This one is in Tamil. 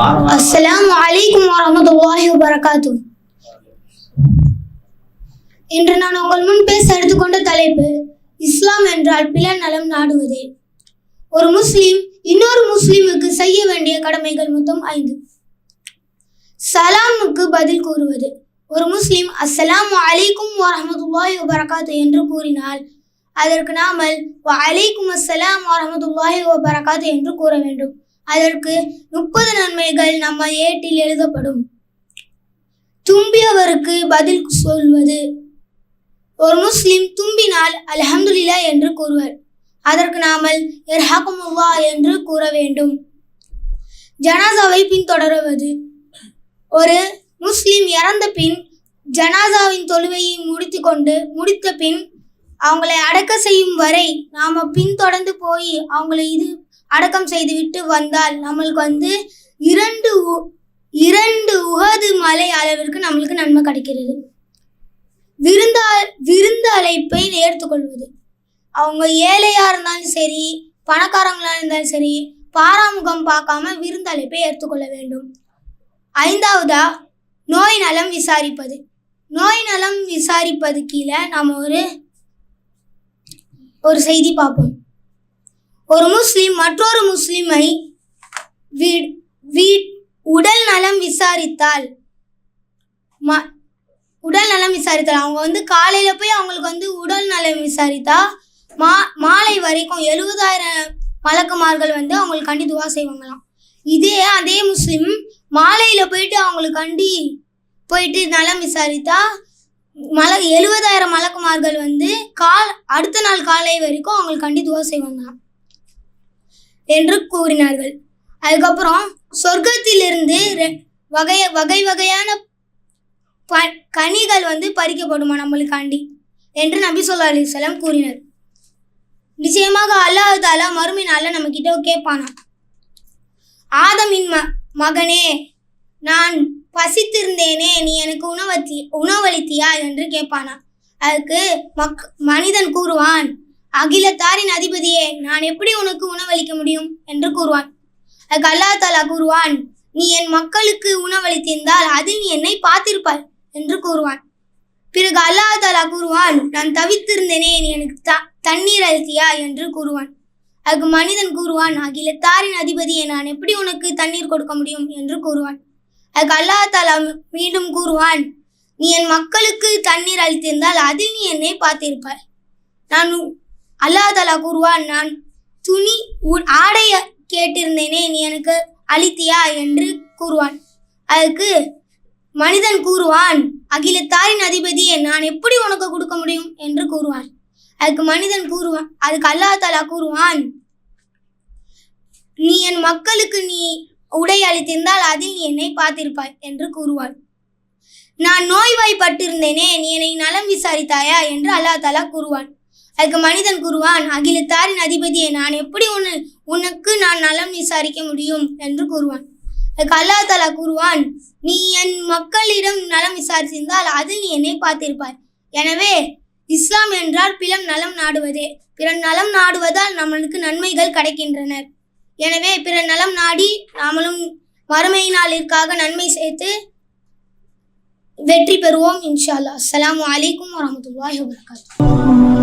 அஸ்ஸலாமு அலைக்கும் வரமத்துல்லாஹி வரகாத்து இன்று நான் உங்கள் முன் பேச எடுத்துக்கொண்ட தலைப்பு இஸ்லாம் என்றால் பிள நலம் நாடுவதே. ஒரு முஸ்லீம் இன்னொரு முஸ்லீமுக்கு செய்ய வேண்டிய கடமைகள் மொத்தம் ஐந்து. சலாமுக்கு பதில் கூறுவது. ஒரு முஸ்லீம் அஸ்ஸலாமு அலைக்கும் வரஹ்மத்துல்லாஹி வரகாத்து என்று கூறினால் அதற்கு நாமல் அலைக்கும் அஸ்ஸலாம் வரஹ்மத்துல்லாஹி வரகாத்து என்று கூற வேண்டும். அதற்கு முப்பது நன்மைகள் நம்ம ஏட்டில் எழுதப்படும். தும்பியவருக்கு பதில் சொல்வது. ஒரு முஸ்லிம் தும்பினால் அலஹம்துல்லா என்று கூறுவர். அதற்கு நாமல் எர்ஹகுமுல்லா என்று கூற வேண்டும். ஜனாசாவை பின்தொடருவது. ஒரு முஸ்லிம் இறந்த பின் ஜனாசாவின் தொழுவையை முடித்து கொண்டு முடித்த பின் அவங்களை அடக்க செய்யும் வரை நாம பின்தொடர்ந்து போய் அவங்களை இது அடக்கம் செய்துவிட்டு வந்தால் நம்மளுக்கு வந்து இரண்டு உ- இரண்டு உகது மலை அளவிற்கு நம்மளுக்கு நன்மை கிடைக்கிறது. விருந்தா விருந்து அழைப்பை ஏற்றுக்கொள்வது அவங்க ஏழையா இருந்தாலும் சரி பணக்காரங்களா இருந்தாலும் சரி பாராமுகம் பார்க்காம விருந்து அழைப்பை ஏற்றுக்கொள்ள வேண்டும். ஐந்தாவதா நோய் நலம் விசாரிப்பது. நோய் நலம் விசாரிப்பது கீழே நாம் ஒரு ஒரு செய்தி பார்ப்போம். ஒரு முஸ்லிம் மற்றொரு முஸ்லிமை உடல் நலம் விசாரித்தால் உடல் நலம் விசாரித்தால். அவங்க வந்து காலையில போய் அவங்களுக்கு வந்து உடல் நலம் விசாரித்தா மா மாலை வரைக்கும் எழுபதாயிரம் மலக்குமார்கள் வந்து அவங்களுக்கு கண்டி துவா செய்வாங்களாம். இதே அதே முஸ்லீம் மாலையில போயிட்டு அவங்களுக்கு கண்டி போயிட்டு நலம் விசாரித்தா மல எழுபதாயிரம் மலக்குமார்கள் வந்து கால் அடுத்த நாள் காலை வரைக்கும் அவங்களுக்கு கண்டி துவா செய்வாங்களாம். என்று கூறினார்கள். அதுக்கப்புறம் சொர்க்கத்திலிருந்து ரெ- வகை வகை வகையான ப கனிகள் வந்து பறிக்கப்படுமா நம்மளுக்காண்டி என்று நபி சொல்லா அலிஸ்லாம் கூறினார். நிச்சயமாக அல்லாஹ் தாலா மறுமை நாளில் நம்ம கிட்ட கேட்பானா? ஆதமின் ம மகனே நான் பசித்திருந்தேனே நீ எனக்கு உணவத்தி உணவளித்தியா? என்று கேட்பானா. அதுக்கு மக் மனிதன் கூறுவான் அகிலத்தாரின் அதிபதியே நான் எப்படி உனக்கு உணவளிக்க முடியும்? என்று கூறுவான். அதுக்கு அல்லா தாலா கூறுவான் நீ என் மக்களுக்கு உணவளித்திருந்தால் அதில் நீ என்னை பார்த்திருப்பாய் என்று கூறுவான். பிறகு அல்லா தாலா கூறுவான் நான் தவித்திருந்தேனே நீ எனக்கு த தண்ணீர் அளித்தியா? என்று கூறுவான். அதுக்கு மனிதன் கூறுவான் அகிலத்தாரின் அதிபதியை நான் எப்படி உனக்கு தண்ணீர் கொடுக்க முடியும்? என்று கூறுவான். அதுக்கு அல்லா தாலா மீண்டும் கூறுவான் நீ என் மக்களுக்கு தண்ணீர் அளித்திருந்தால் அதில் நீ என்னை பார்த்திருப்பாய். நான் உ- அல்லாஹ் கூறுவான் நான் துணி உ- ஆடை கேட்டிருந்தேனே நீ எனக்கு அளித்தியா? என்று கூறுவான். அதுக்கு மனிதன் கூறுவான் அகிலத்தாரின் அதிபதியை நான் எப்படி உனக்கு கொடுக்க முடியும்? என்று கூறுவான். அதுக்கு மனிதன் கூறுவான் அதுக்கு அல்லாஹ் தலா கூறுவான் நீ என் மக்களுக்கு நீ உடை அளித்திருந்தால் அதில் நீ என்னை பார்த்திருப்பாய்? என்று கூறுவான். நான் நோய்வாய்ப்பட்டிருந்தேனே நீ என்னை நலம் விசாரித்தாயா? என்று அல்லாஹ் தலா கூறுவான். அதுக்கு மனிதன் கூறுவான் அகிலத்தாரின் அதிபதியை நான் எப்படி உன்னை உனக்கு நான் நலம் விசாரிக்க முடியும்? என்று கூறுவான். அதுக்கு அல்லா தாலா கூறுவான் நீ என் மக்களிடம் நலம் விசாரித்திருந்தால் அதில் நீ என்னை பார்த்திருப்பாய். எனவே இஸ்லாம் என்றால் பிறம் நலம் நாடுவதே. பிற நலம் நாடுவதால் நம்மளுக்கு நன்மைகள் கிடைக்கின்றன. எனவே பிற நலம் நாடி நாமளும் மறுமை நாளிற்காக நன்மை சேர்த்து வெற்றி பெறுவோம் இன்ஷா அல்லா அஸ்ஸலாமு வலைக்கம் வரமத்துல்லாஹி வபரகாத்துஹு.